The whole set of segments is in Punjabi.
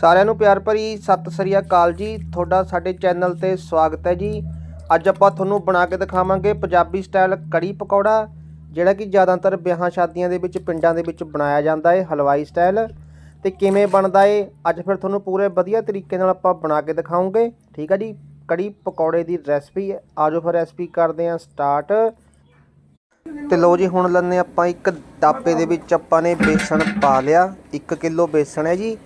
ਸਾਰਿਆਂ ਨੂੰ ਪਿਆਰ ਭਰੀ ਸਤਿ ਸ੍ਰੀ ਅਕਾਲ ਜੀ। ਤੁਹਾਡਾ ਸਾਡੇ ਚੈਨਲ ਤੇ ਸਵਾਗਤ ਹੈ ਜੀ। ਅੱਜ ਆਪਾਂ ਤੁਹਾਨੂੰ ਬਣਾ ਕੇ ਦਿਖਾਵਾਂਗੇ ਪੰਜਾਬੀ ਸਟਾਈਲ ਕੜੀ ਪਕੌੜਾ, ਜਿਹੜਾ ਕਿ ਜ਼ਿਆਦਾਤਰ ਵਿਆਹਾਂ ਸ਼ਾਦੀਆਂ ਦੇ ਵਿੱਚ ਪਿੰਡਾਂ ਦੇ ਵਿੱਚ ਬਣਾਇਆ ਜਾਂਦਾ ਹੈ, ਹਲਵਾਈ ਸਟਾਈਲ। ਤੇ ਕਿਵੇਂ ਬਣਦਾ ਏ ਅੱਜ ਫਿਰ ਤੁਹਾਨੂੰ ਪੂਰੇ ਵਧੀਆ ਤਰੀਕੇ ਨਾਲ ਆਪਾਂ ਬਣਾ ਕੇ ਦਿਖਾਉਂਗੇ। ਠੀਕ ਹੈ ਜੀ, ਕੜੀ ਪਕੌੜੇ ਦੀ ਰੈਸਪੀ ਆਜੋ ਫਿਰ ਰੈਸਪੀ ਕਰਦੇ ਹਾਂ ਸਟਾਰਟ। ਤੇ ਲੋ ਜੀ, ਹੁਣ ਲੈਣੇ ਆਪਾਂ ਇੱਕ ਡਾਪੇ ਦੇ ਵਿੱਚ ਆਪਾਂ ਨੇ ਬੇਸਣ ਪਾ ਲਿਆ। 1 ਕਿਲੋ ਬੇਸਣ ਹੈ ਜੀ।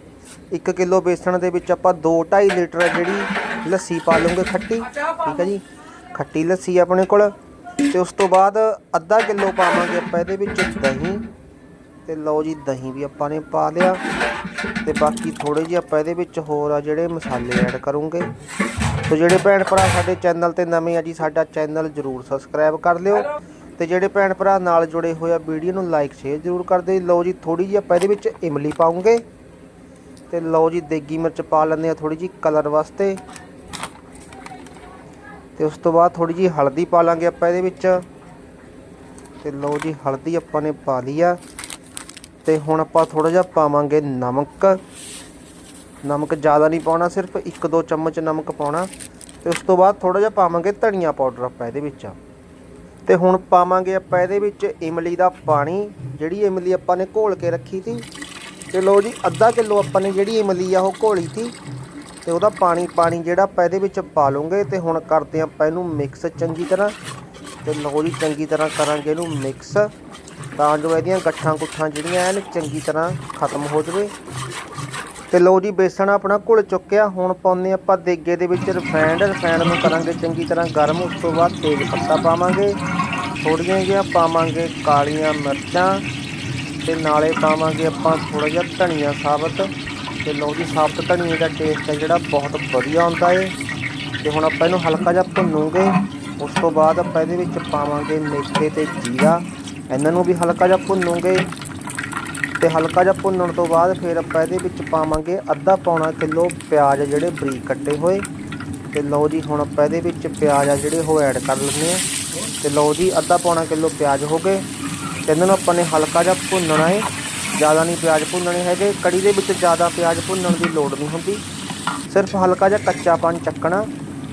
1 ਕਿਲੋ ਬੇਸਣ ਦੇ ਵਿੱਚ ਆਪਾਂ 2.5 ਲੀਟਰ ਜਿਹੜੀ ਲੱਸੀ ਪਾ ਲਵਾਂਗੇ ਖੱਟੀ, ਠੀਕ ਹੈ ਜੀ? ਖੱਟੀ ਲੱਸੀ ਆਪਣੇ ਕੋਲ ਤੇ ਉਸ ਤੋਂ ਬਾਅਦ ਅੱਧਾ ਕਿਲੋ ਪਾਵਾਂਗੇ ਆਪਾਂ ਇਹਦੇ ਵਿੱਚ ਦਹੀਂ ਤੇ ਲਓ ਜੀ, ਦਹੀਂ ਵੀ ਆਪਾਂ ਨੇ ਪਾ ਲਿਆ ਤੇ ਬਾਕੀ ਥੋੜੇ ਜਿਹੇ ਆਪਾਂ ਇਹਦੇ ਵਿੱਚ ਹੋਰ ਆ ਜਿਹੜੇ ਮਸਾਲੇ ਐਡ ਕਰੂੰਗੇ। ਤੇ ਜਿਹੜੇ ਭੈਣ ਭਰਾ ਸਾਡੇ ਚੈਨਲ ਤੇ ਨਵੇਂ ਆ ਜੀ, ਸਾਡਾ ਚੈਨਲ ਜਰੂਰ ਸਬਸਕ੍ਰਾਈਬ ਕਰ ਲਿਓ ਤੇ ਜਿਹੜੇ ਭੈਣ ਭਰਾ ਨਾਲ ਜੁੜੇ ਹੋਏ ਆ, ਵੀਡੀਓ ਨੂੰ ਲਾਈਕ, ਸ਼ੇਅਰ ਜਰੂਰ ਕਰ ਦਿਓ। ਲਓ ਜੀ ਥੋੜੀ ਜਿਹੀ ਆਪਾਂ ਇਹਦੇ ਵਿੱਚ ਇਮਲੀ ਪਾਉਂਗੇ। ਤੇ ਲਓ ਜੀ, ਦੇਗੀ ਮਿਰਚ ਪਾ ਲੈਂਦੇ ਆ ਥੋੜੀ ਜਿਹੀ ਕਲਰ ਵਾਸਤੇ। ਤੇ ਉਸ ਤੋਂ ਬਾਅਦ ਥੋੜੀ ਜਿਹੀ ਹਲਦੀ ਪਾ ਲਾਂਗੇ ਆਪਾਂ ਇਹਦੇ ਵਿੱਚ। ਤੇ ਲਓ ਜੀ, ਹਲਦੀ ਆਪਾਂ ਨੇ ਪਾ ਲਈ ਆ। ਤੇ ਹੁਣ ਆਪਾਂ ਥੋੜਾ ਜਿਹਾ ਪਾਵਾਂਗੇ ਨਮਕ। ਨਮਕ ਜ਼ਿਆਦਾ ਨਹੀਂ ਪਾਉਣਾ, ਸਿਰਫ 1-2 ਚਮਚ ਨਮਕ ਪਾਉਣਾ। ਤੇ ਉਸ ਤੋਂ ਬਾਅਦ ਥੋੜਾ ਜਿਹਾ ਪਾਵਾਂਗੇ ਧਨੀਆ ਪਾਊਡਰ ਆਪਾਂ ਇਹਦੇ ਵਿੱਚ। ਤੇ ਹੁਣ ਪਾਵਾਂਗੇ ਆਪਾਂ ਇਹਦੇ ਵਿੱਚ ਇਮਲੀ ਦਾ ਪਾਣੀ, ਜਿਹੜੀ ਇਮਲੀ ਆਪਾਂ ਨੇ ਘੋਲ ਕੇ ਰੱਖੀ ਸੀ। ਤੇ ਲੋ ਜੀ, ਅੱਧਾ ਕਿਲੋ ਆਪਾਂ ਨੇ ਜਿਹੜੀ ਇਮਲੀ ਆ ਉਹ ਘੋਲੀ ਸੀ ਤੇ ਉਹਦਾ ਪਾਣੀ ਪਾਣੀ ਜਿਹੜਾ ਆਪਾਂ ਇਹਦੇ ਵਿੱਚ ਪਾ ਲਵਾਂਗੇ ਤੇ ਹੁਣ ਕਰਦੇ ਆਪਾਂ ਇਹਨੂੰ ਮਿਕਸ ਚੰਗੀ ਤਰ੍ਹਾਂ ਤੇ ਲੋ ਜੀ, ਚੰਗੀ ਤਰ੍ਹਾਂ ਕਰਾਂਗੇ ਇਹਨੂੰ ਮਿਕਸ ਤਾਂ ਜੋ ਇਹਦੀਆਂ ਗੱਠਾਂ ਗੁੱਠਾਂ ਜਿਹੜੀਆਂ ਐਨ ਚੰਗੀ ਤਰ੍ਹਾਂ ਖਤਮ ਹੋ ਜਾਵੇ। ਤੇ ਲੋ ਜੀ, ਬੇਸਣ ਆਪਣਾ ਘੁਲ ਚੁੱਕਿਆ, ਹੁਣ ਪਾਉਂਦੇ ਆਪਾਂ ਦੇਗੇ ਦੇ ਵਿੱਚ ਰਿਫਾਈਂਡ ਰਿਫਾਈਂਡ ਨੂੰ ਕਰਾਂਗੇ ਚੰਗੀ ਤਰ੍ਹਾਂ ਗਰਮ, ਉਸ ਤੋਂ ਬਾਅਦ ਤੇਜ਼ ਪੱਤਾ ਪਾਵਾਂਗੇ। ਥੋੜੀਆਂ ਜਿਹੀਆਂ ਪਾਵਾਂਗੇ ਕਾਲੀਆਂ ਮਿਰਚਾਂ। ਤੇ ਨਾਲੇ ਪਾਵਾਂਗੇ ਆਪਾਂ ਥੋੜਾ ਜਿਹਾ ਧਨੀਆ ਸਾਬਤ। ਤੇ ਲੋ ਜੀ, ਸਾਬਤ ਧਨੀਏ ਦਾ ਟੇਸਟ ਹੈ ਜਿਹੜਾ ਬਹੁਤ ਵਧੀਆ ਆਉਂਦਾ ਏ। ਤੇ ਹੁਣ ਆਪਾਂ ਇਹਨੂੰ ਹਲਕਾ ਜਿਹਾ ਭੁੰਨੂਗੇ। ਉਸ ਤੋਂ ਬਾਅਦ ਆਪਾਂ ਇਹਦੇ ਵਿੱਚ ਪਾਵਾਂਗੇ ਮੇਥੇ ਤੇ ਜੀਰਾ। ਇਹਨਾਂ ਨੂੰ ਵੀ ਹਲਕਾ ਜਿਹਾ ਭੁੰਨੂਗੇ। ਤੇ ਹਲਕਾ ਜਿਹਾ ਭੁੰਨਣ ਤੋਂ ਬਾਅਦ ਫਿਰ ਆਪਾਂ ਇਹਦੇ ਵਿੱਚ ਪਾਵਾਂਗੇ ਅੱਧਾ ਪੌਣਾ ਕਿਲੋ ਪਿਆਜ਼ ਜਿਹੜੇ ਬਰੀਕ ਕੱਟੇ ਹੋਏ। ਤੇ ਲਓ ਜੀ, ਹੁਣ ਆਪਾਂ ਇਹਦੇ ਵਿੱਚ ਪਿਆਜ਼ ਆ ਜਿਹੜੇ ਉਹ ਐਡ ਕਰ ਲੈਂਦੇ ਆ। ਤੇ ਲਓ ਜੀ, ਅੱਧਾ ਪੌਣਾ ਕਿਲੋ ਪਿਆਜ਼ ਹੋ ਗਏ। ਇਹਨਾਂ ਨੂੰ ਆਪਾਂ ਨੇ ਹਲਕਾ ਜਿਹਾ ਭੁੰਨਣਾ ਹੈ ਜ਼ਿਆਦਾ ਨਹੀਂ ਪਿਆਜ਼ ਭੁੰਨਣੇ ਹੈਗੇ, ਕੜੀ ਦੇ ਵਿੱਚ ਜ਼ਿਆਦਾ ਪਿਆਜ਼ ਭੁੰਨਣ ਦੀ ਲੋੜ ਨਹੀਂ ਹੁੰਦੀ। ਸਿਰਫ ਹਲਕਾ ਜਿਹਾ ਕੱਚਾਪਨ ਚੱਕਣਾ,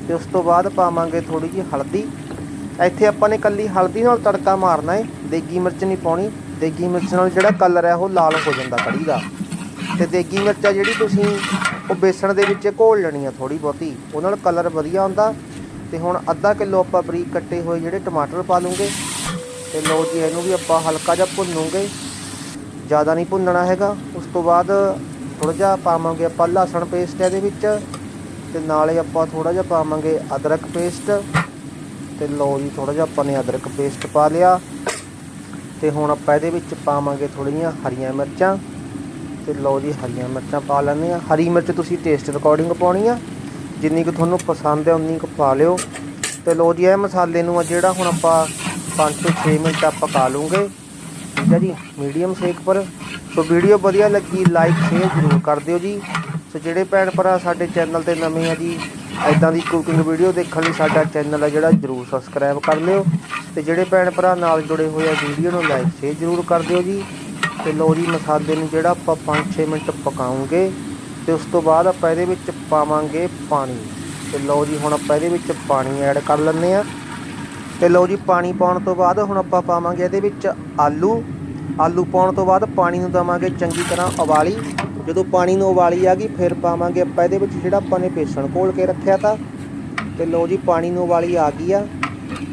ਤੇ ਉਸ ਤੋਂ ਬਾਅਦ ਪਾਵਾਂਗੇ ਥੋੜੀ ਜਿਹੀ ਹਲਦੀ। ਇੱਥੇ ਆਪਾਂ ਨੇ ਕੱਲੀ ਹਲਦੀ ਨਾਲ ਤੜਕਾ ਮਾਰਨਾ ਹੈ ਦੇਗੀ ਮਿਰਚ ਨਹੀਂ ਪਾਉਣੀ। ਦੇਗੀ ਮਿਰਚ ਨਾਲ ਜਿਹੜਾ ਕਲਰ ਹੈ ਉਹ ਲਾਲ ਹੋ ਜਾਂਦਾ ਕੜੀ ਦਾ। ਤੇ ਦੇਗੀ ਮਿਰਚ ਆ ਜਿਹੜੀ ਤੁਸੀਂ, ਉਹ ਬੇਸਣ ਦੇ ਵਿੱਚ ਘੋਲ ਲੈਣੀ ਆ ਥੋੜੀ ਬਹੁਤੀ। ਉਹ ਨਾਲ ਕਲਰ ਵਧੀਆ ਆਉਂਦਾ ਤੇ ਹੁਣ ਅੱਧਾ ਕਿਲੋ ਆਪਾਂ ਬਰੀਕ ਕੱਟੇ ਹੋਏ ਜਿਹੜੇ ਟਮਾਟਰ ਪਾ ਲੂੰਗੇ। ਤੇ ਲਓ ਜੀ, ਇਹਨੂੰ ਵੀ ਆਪਾਂ ਹਲਕਾ ਜਿਹਾ ਭੁੰਨੂਗੇ। ਜ਼ਿਆਦਾ ਨਹੀਂ ਭੁੰਨਣਾ ਹੈਗਾ। ਉਸ ਤੋਂ ਬਾਅਦ ਥੋੜਾ ਜਿਹਾ ਪਾਵਾਂਗੇ ਆਪਾਂ ਲਸਣ ਪੇਸਟ ਇਹਦੇ ਵਿੱਚ ਤੇ ਨਾਲੇ ਆਪਾਂ ਥੋੜਾ ਜਿਹਾ ਪਾਵਾਂਗੇ ਅਦਰਕ ਪੇਸਟ ਤੇ ਲਓ ਜੀ ਥੋੜਾ ਜਿਹਾ ਆਪਾਂ ਨੇ ਅਦਰਕ ਪੇਸਟ ਪਾ ਲਿਆ। ਤੇ ਹੁਣ ਆਪਾਂ ਇਹਦੇ ਵਿੱਚ ਪਾਵਾਂਗੇ ਥੋੜੀਆਂ ਹਰੀਆਂ ਮਿਰਚਾਂ। ਤੇ ਲਓ ਜੀ, ਹਰੀਆਂ ਮਿਰਚਾਂ ਪਾ ਲੈਂਦੇ ਆ ਹਰੀ ਮਿਰਚ ਤੁਸੀਂ ਟੇਸਟ ਅਕੋਰਡਿੰਗ ਪਾਉਣੀ ਆ। ਜਿੰਨੀ ਕੁ ਤੁਹਾਨੂੰ ਪਸੰਦ ਹੈ, ਉਨੀ ਕੁ ਪਾ ਲਿਓ। ਤੇ ਲਓ ਜੀ, ਇਹ ਮਸਾਲੇ ਨੂੰ ਆ ਜਿਹੜਾ ਹੁਣ ਆਪਾਂ 5 ਤੋਂ 6 ਮਿੰਟ ਆ ਪਕਾ ਲੂੰਗੇ। ਠੀਕ ਹੈ ਜੀ ਮੀਡੀਅਮ ਸੇਕ ਪਰ। ਸੋ ਵੀਡੀਓ ਵਧੀਆ ਲੱਗੀ ਲਾਈਕ ਸ਼ੇਅਰ ਜ਼ਰੂਰ ਕਰ ਦਿਓ ਜੀ। ਸੋ ਜਿਹੜੇ ਭੈਣ ਭਰਾ ਸਾਡੇ ਚੈਨਲ ਤੇ ਨਵੇਂ ਆ ਜੀ ਐਦਾਂ ਦੀ ਕੁਕਿੰਗ ਵੀਡੀਓ ਦੇਖਣ ਲਈ ਸਾਡਾ ਚੈਨਲ ਆ ਜਿਹੜਾ, ਜਰੂਰ ਸਬਸਕ੍ਰਾਈਬ ਕਰ ਲਿਓ। ਤੇ ਜਿਹੜੇ ਭੈਣ ਭਰਾ ਨਾਲ ਜੁੜੇ ਹੋਏ ਆ ਵੀਡੀਓ ਨੂੰ ਲਾਈਕ ਸ਼ੇਅਰ ਜ਼ਰੂਰ ਕਰ ਦਿਓ ਜੀ। ਤੇ ਲਓ ਜੀ, ਮਸਾਲੇ ਨੂੰ ਜਿਹੜਾ ਆਪਾਂ 5-6 ਮਿੰਟ ਪਕਾਉਂਗੇ, ਤੇ ਉਸ ਤੋਂ ਬਾਅਦ ਆਪਾਂ ਇਹਦੇ ਵਿੱਚ ਪਾਵਾਂਗੇ ਪਾਣੀ। ਤੇ ਲਓ ਜੀ, ਹੁਣ ਆਪਾਂ ਇਹਦੇ ਵਿੱਚ ਪਾਣੀ ਐਡ ਕਰ ਲੈਂਦੇ ਆ। ਤੇ ਲਓ ਜੀ ਪਾਣੀ ਪਾਉਣ ਤੋਂ ਬਾਅਦ ਹੁਣ ਆਪਾਂ ਪਾਵਾਂਗੇ ਇਹਦੇ ਵਿੱਚ ਆਲੂ। ਆਲੂ ਪਾਉਣ ਤੋਂ ਬਾਅਦ ਪਾਣੀ ਨੂੰ ਦਵਾਂਗੇ ਚੰਗੀ ਤਰ੍ਹਾਂ ਉਬਾਲੀ। ਜਦੋਂ ਪਾਣੀ ਨੂੰ ਉਬਾਲੀ ਆ ਗਈ, ਫਿਰ ਪਾਵਾਂਗੇ ਆਪਾਂ ਇਹਦੇ ਵਿੱਚ ਜਿਹੜਾ ਆਪਾਂ ਨੇ ਬੇਸਣ ਘੋਲ ਕੇ ਰੱਖਿਆ ਤਾ। ਤੇ ਲਓ ਜੀ ਪਾਣੀ ਨੂੰ ਉਬਾਲੀ ਆ ਗਈ ਆ।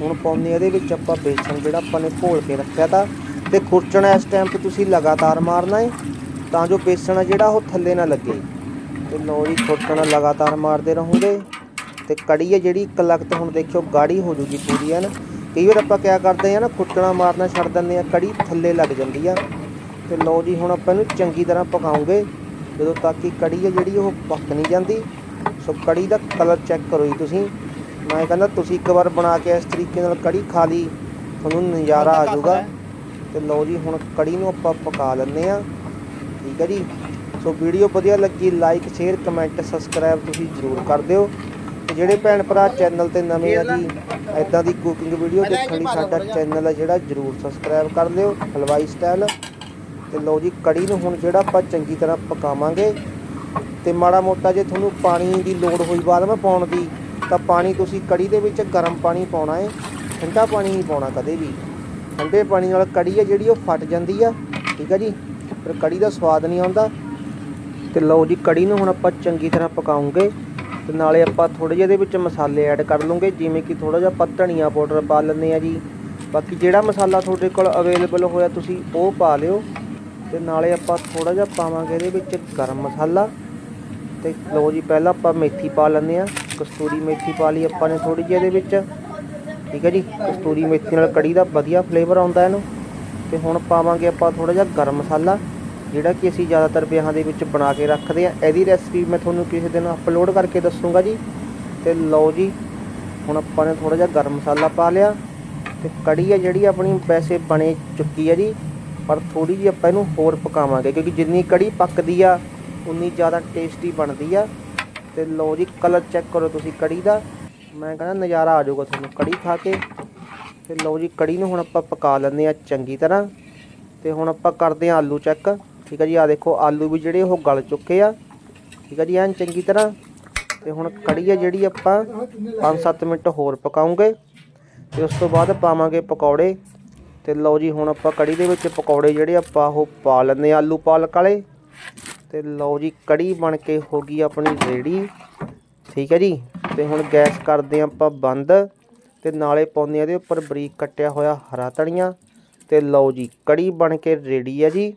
ਹੁਣ ਪਾਉਂਦੇ ਇਹਦੇ ਵਿੱਚ ਆਪਾਂ ਬੇਸਣ ਜਿਹੜਾ ਆਪਾਂ ਨੇ ਘੋਲ ਕੇ ਰੱਖਿਆ ਤਾ। ਤੇ ਖੁਰਚਣਾ ਇਸ ਟਾਈਮ ਤੇ ਤੁਸੀਂ ਲਗਾਤਾਰ ਮਾਰਨਾ ਹੈ ਤਾਂ ਜੋ ਬੇਸਣ ਆ ਜਿਹੜਾ ਉਹ ਥੱਲੇ ਨਾ ਲੱਗੇ। ਤੇ ਲਓ ਜੀ ਖੁਰਚਣਾ ਲਗਾਤਾਰ ਮਾਰਦੇ ਰਹੋਗੇ। ਤੇ ਕੜੀ ਹੈ ਜਿਹੜੀ ਇੱਕ ਲਖਤ ਹੁਣ ਦੇਖਿਓ ਗਾੜੀ ਹੋ ਜੂਗੀ ਪੂਰੀ, ਹੈ ਨਾ? ਕਈ ਵਾਰ ਆਪਾਂ ਕਿਆ ਕਰਦੇ ਆ ਨਾ ਖੁਰਚਣਾ ਮਾਰਨਾ ਛੱਡ ਦਿੰਦੇ ਆ ਕੜੀ ਥੱਲੇ ਲੱਗ ਜਾਂਦੀ ਆ। ਤੇ ਲਓ ਜੀ, ਹੁਣ ਆਪਾਂ ਇਹਨੂੰ ਚੰਗੀ ਤਰ੍ਹਾਂ ਪਕਾਉਂਗੇ। ਜਦੋਂ ਤੱਕ ਕਿ ਕੜੀ ਹੈ ਜਿਹੜੀ ਉਹ ਪੱਕ ਨਹੀਂ ਜਾਂਦੀ, ਸੋ ਕੜੀ ਦਾ ਕਲਰ ਚੈੱਕ ਕਰੋ ਜੀ ਤੁਸੀਂ। ਮੈਂ ਕਹਿੰਦਾ ਤੁਸੀਂ ਇੱਕ ਵਾਰ ਬਣਾ ਕੇ ਇਸ ਤਰੀਕੇ ਨਾਲ ਕੜੀ ਖਾ ਲਈ, ਤੁਹਾਨੂੰ ਨਜ਼ਾਰਾ ਆ ਜਾਊਗਾ। ਤੇ ਲਓ ਜੀ, ਹੁਣ ਕੜੀ ਨੂੰ ਆਪਾਂ ਪਕਾ ਲੈਂਦੇ ਆ ਠੀਕ ਹੈ ਜੀ। ਸੋ ਵੀਡੀਓ ਵਧੀਆ ਲੱਗੀ ਲਾਈਕ ਸ਼ੇਅਰ ਕਮੈਂਟ ਸਬਸਕ੍ਰਾਈਬ ਤੁਸੀਂ ਜ਼ਰੂਰ ਕਰ ਦਿਓ। ਜਿਹੜੇ ਭੈਣ ਭਰਾ ਚੈਨਲ ਤੇ ਨਵੇਂ ਆ ਜੀ ਐਦਾਂ ਦੀ ਕੁਕਿੰਗ ਵੀਡੀਓ ਦੇਖਣ ਲਈ ਸਾਡਾ ਚੈਨਲ ਹੈ ਜਿਹੜਾ ਜ਼ਰੂਰ ਸਬਸਕ੍ਰਾਈਬ ਕਰ ਲਿਓ, ਹਲਵਾਈ ਸਟਾਈਲ ਤੇ ਲਓ ਜੀ, ਕੜੀ ਨੂੰ ਹੁਣ ਜਿਹੜਾ ਆਪਾਂ ਚੰਗੀ ਤਰ੍ਹਾਂ ਪਕਾਵਾਂਗੇ। ਤੇ ਮਾੜਾ ਮੋਟਾ ਜੇ ਤੁਹਾਨੂੰ ਪਾਣੀ ਦੀ ਲੋੜ ਹੋਈ ਬਾਅਦ ਵਿੱਚ ਪਾਉਣ ਦੀ, ਤਾਂ ਪਾਣੀ ਤੁਸੀਂ ਕੜੀ ਦੇ ਵਿੱਚ ਗਰਮ ਪਾਣੀ ਪਾਉਣਾ ਹੈ ਠੰਡਾ ਪਾਣੀ ਨਹੀਂ ਪਾਉਣਾ ਕਦੇ ਵੀ। ਠੰਡੇ ਪਾਣੀ ਨਾਲ ਕੜੀ ਹੈ ਜਿਹੜੀ ਉਹ ਫਟ ਜਾਂਦੀ ਆ, ਠੀਕ ਆ ਜੀ? ਫਿਰ ਕੜੀ ਦਾ ਸਵਾਦ ਨਹੀਂ ਆਉਂਦਾ। ਤੇ ਲਓ ਜੀ, ਕੜੀ ਨੂੰ ਹੁਣ ਆਪਾਂ ਚੰਗੀ ਤਰ੍ਹਾਂ ਪਕਾਉਂਗੇ। ਤੇ ਨਾਲੇ ਆਪਾਂ ਥੋੜੇ ਜਿਹੇ ਦੇ ਵਿੱਚ ਮਸਾਲੇ ਐਡ ਕਰ ਲਵਾਂਗੇ ਜਿਵੇਂ ਕਿ ਥੋੜਾ ਜਿਹਾ ਆਪਾਂ ਧਨੀਆ ਪਾਊਡਰ ਪਾ ਲੈਂਦੇ ਆ ਜੀ। ਬਾਕੀ ਜਿਹੜਾ ਮਸਾਲਾ ਤੁਹਾਡੇ ਕੋਲ ਅਵੇਲੇਬਲ ਹੋਇਆ ਤੁਸੀਂ ਉਹ ਪਾ ਲਿਓ। ਤੇ ਨਾਲੇ ਆਪਾਂ ਥੋੜਾ ਜਿਹਾ ਪਾਵਾਂਗੇ ਇਹਦੇ ਵਿੱਚ ਗਰਮ ਮਸਾਲਾ। ਤੇ ਲਓ ਜੀ, ਪਹਿਲਾਂ ਆਪਾਂ ਮੇਥੀ ਪਾ ਲੈਂਦੇ ਆ ਕਸਤੂਰੀ ਮੇਥੀ ਪਾ ਲਈ ਆਪਾਂ ਨੇ ਥੋੜੀ ਜਿਹੀ ਇਹਦੇ ਵਿੱਚ। ਠੀਕ ਹੈ ਜੀ, ਕਸਤੂਰੀ ਮੇਥੀ ਨਾਲ ਕੜੀ ਦਾ ਵਧੀਆ ਫਲੇਵਰ ਆਉਂਦਾ ਇਹਨੂੰ। ਤੇ ਹੁਣ ਪਾਵਾਂਗੇ ਆਪਾਂ ਥੋੜਾ ਜਿਹਾ ਗਰਮ ਮਸਾਲਾ। ਜਿਹੜਾ ਕਿ ਅਸੀਂ ਜ਼ਿਆਦਾਤਰ ਵਿਆਹਾਂ ਦੇ ਵਿੱਚ ਬਣਾ ਕੇ ਰੱਖਦੇ ਆ, ਇਹਦੀ ਰੈਸਪੀ ਮੈਂ ਤੁਹਾਨੂੰ ਕਿਸੇ ਦਿਨ ਅਪਲੋਡ ਕਰਕੇ ਦੱਸੂਗਾ ਜੀ। ਤੇ ਲਓ ਜੀ, ਹੁਣ ਆਪਾਂ ਨੇ ਥੋੜਾ ਜਿਹਾ ਗਰਮ ਮਸਾਲਾ ਪਾ ਲਿਆ ਤੇ ਕੜੀ ਆ ਜਿਹੜੀ ਆਪਣੀ ਵੈਸੇ ਬਣੇ ਚੁੱਕੀ ਆ ਜੀ, ਪਰ ਥੋੜੀ ਜਿਹੀ ਆਪਾਂ ਇਹਨੂੰ ਹੋਰ ਪਕਾਵਾਂਗੇ, ਕਿਉਂਕਿ ਜਿੰਨੀ ਕੜੀ ਪੱਕਦੀ ਆ, ਉਨੀ ਜ਼ਿਆਦਾ ਟੇਸਟੀ ਬਣਦੀ ਆ। ਤੇ ਲਓ ਜੀ ਕਲਰ ਚੈੱਕ ਕਰੋ ਤੁਸੀਂ ਕੜੀ ਦਾ। ਮੈਂ ਕਹਿੰਦਾ ਨਜ਼ਾਰਾ ਆ ਜਾਊਗਾ ਤੁਹਾਨੂੰ ਕੜੀ ਖਾ ਕੇ। ਤੇ ਲਓ ਜੀ, ਕੜੀ ਨੂੰ ਹੁਣ ਆਪਾਂ ਪਕਾ ਲੈਂਦੇ ਆ ਚੰਗੀ ਤਰ੍ਹਾਂ। ਤੇ ਹੁਣ ਆਪਾਂ ਕਰਦੇ ਆ ਆਲੂ ਚੈੱਕ ਠੀਕ ਹੈ ਜੀ ਆ ਦੇਖੋ, ਆਲੂ ਵੀ ਜਿਹੜੇ ਉਹ ਗਲ ਚੁੱਕੇ ਆ। ਠੀਕ ਹੈ ਜੀ, ਐਨ ਚੰਗੀ ਤਰ੍ਹਾਂ। ਤੇ ਹੁਣ ਕੜੀ ਆ ਜਿਹੜੀ ਆਪਾਂ 5-7 ਮਿੰਟ ਹੋਰ ਪਕਾਉਂਗੇ। ਤੇ ਉਸ ਤੋਂ ਬਾਅਦ ਪਾਵਾਂਗੇ ਪਕੌੜੇ। ਤੇ ਲਓ ਜੀ, ਹੁਣ ਆਪਾਂ ਕੜੀ ਦੇ ਵਿੱਚ ਪਕੌੜੇ ਜਿਹੜੇ ਆਪਾਂ ਉਹ ਪਾ ਲੈਂਦੇ ਆ, ਆਲੂ ਪਾਲਕ ਵਾਲੇ। ਤੇ ਲਓ ਜੀ, ਕੜੀ ਬਣ ਕੇ ਹੋ ਗਈ ਆਪਣੀ ਰੇੜੀ। ਠੀਕ ਹੈ ਜੀ, ਤੇ ਹੁਣ ਗੈਸ ਕਰਦੇ ਹਾਂ ਆਪਾਂ ਬੰਦ। ਤੇ ਨਾਲੇ ਪਾਉਂਦੇ ਹਾਂ ਇਹਦੇ ਉੱਪਰ ਬਰੀਕ ਕੱਟਿਆ ਹੋਇਆ ਹਰਾ ਧਨੀਆ। ਤੇ ਲਓ ਜੀ, ਕੜੀ ਬਣ ਕੇ ਰੈਡੀ ਆ ਜੀ।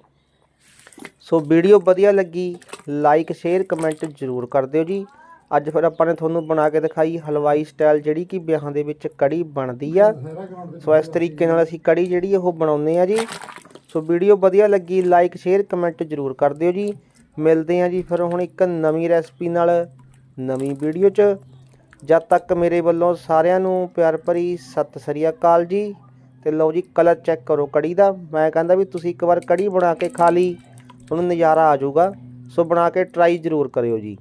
ਸੋ ਵੀਡੀਓ ਵਧੀਆ ਲੱਗੀ ਲਾਈਕ ਸ਼ੇਅਰ ਕਮੈਂਟ ਜ਼ਰੂਰ ਕਰ ਦਿਓ ਜੀ। ਅੱਜ ਫਿਰ ਆਪਾਂ ਨੇ ਤੁਹਾਨੂੰ ਬਣਾ ਕੇ ਦਿਖਾਈ ਹਲਵਾਈ ਸਟਾਈਲ ਜਿਹੜੀ ਕਿ ਵਿਆਹਾਂ ਦੇ ਵਿੱਚ ਕੜੀ ਬਣਦੀ ਆ। ਸੋ ਇਸ ਤਰੀਕੇ ਨਾਲ ਅਸੀਂ ਕੜੀ ਜਿਹੜੀ ਉਹ ਬਣਾਉਂਦੇ ਆ ਜੀ। ਸੋ ਵੀਡੀਓ ਵਧੀਆ ਲੱਗੀ ਲਾਈਕ ਸ਼ੇਅਰ ਕਮੈਂਟ ਜ਼ਰੂਰ ਕਰ ਦਿਓ ਜੀ। ਮਿਲਦੇ ਆ ਜੀ ਫਿਰ ਹੁਣ ਇੱਕ ਨਵੀਂ ਰੈਸਪੀ ਨਾਲ ਨਵੀਂ ਵੀਡੀਓ 'ਚ। ਜਦ ਤੱਕ ਮੇਰੇ ਵੱਲੋਂ ਸਾਰਿਆਂ ਨੂੰ ਪਿਆਰ ਭਰੀ ਸਤਿ ਸ੍ਰੀ ਅਕਾਲ ਜੀ। ਤੇ ਲਓ ਜੀ ਕਲਰ ਚੈੱਕ ਕਰੋ ਕੜੀ ਦਾ। ਮੈਂ ਕਹਿੰਦਾ ਵੀ ਤੁਸੀਂ ਇੱਕ ਵਾਰ ਕੜੀ ਬਣਾ ਕੇ ਖਾ ਲਈ। ਤੁਹਾਨੂੰ ਨਜ਼ਾਰਾ ਆ ਜਾਊਗਾ ਸੋ ਬਣਾ ਕੇ ਟਰਾਈ ਜ਼ਰੂਰ ਕਰਿਓ ਜੀ।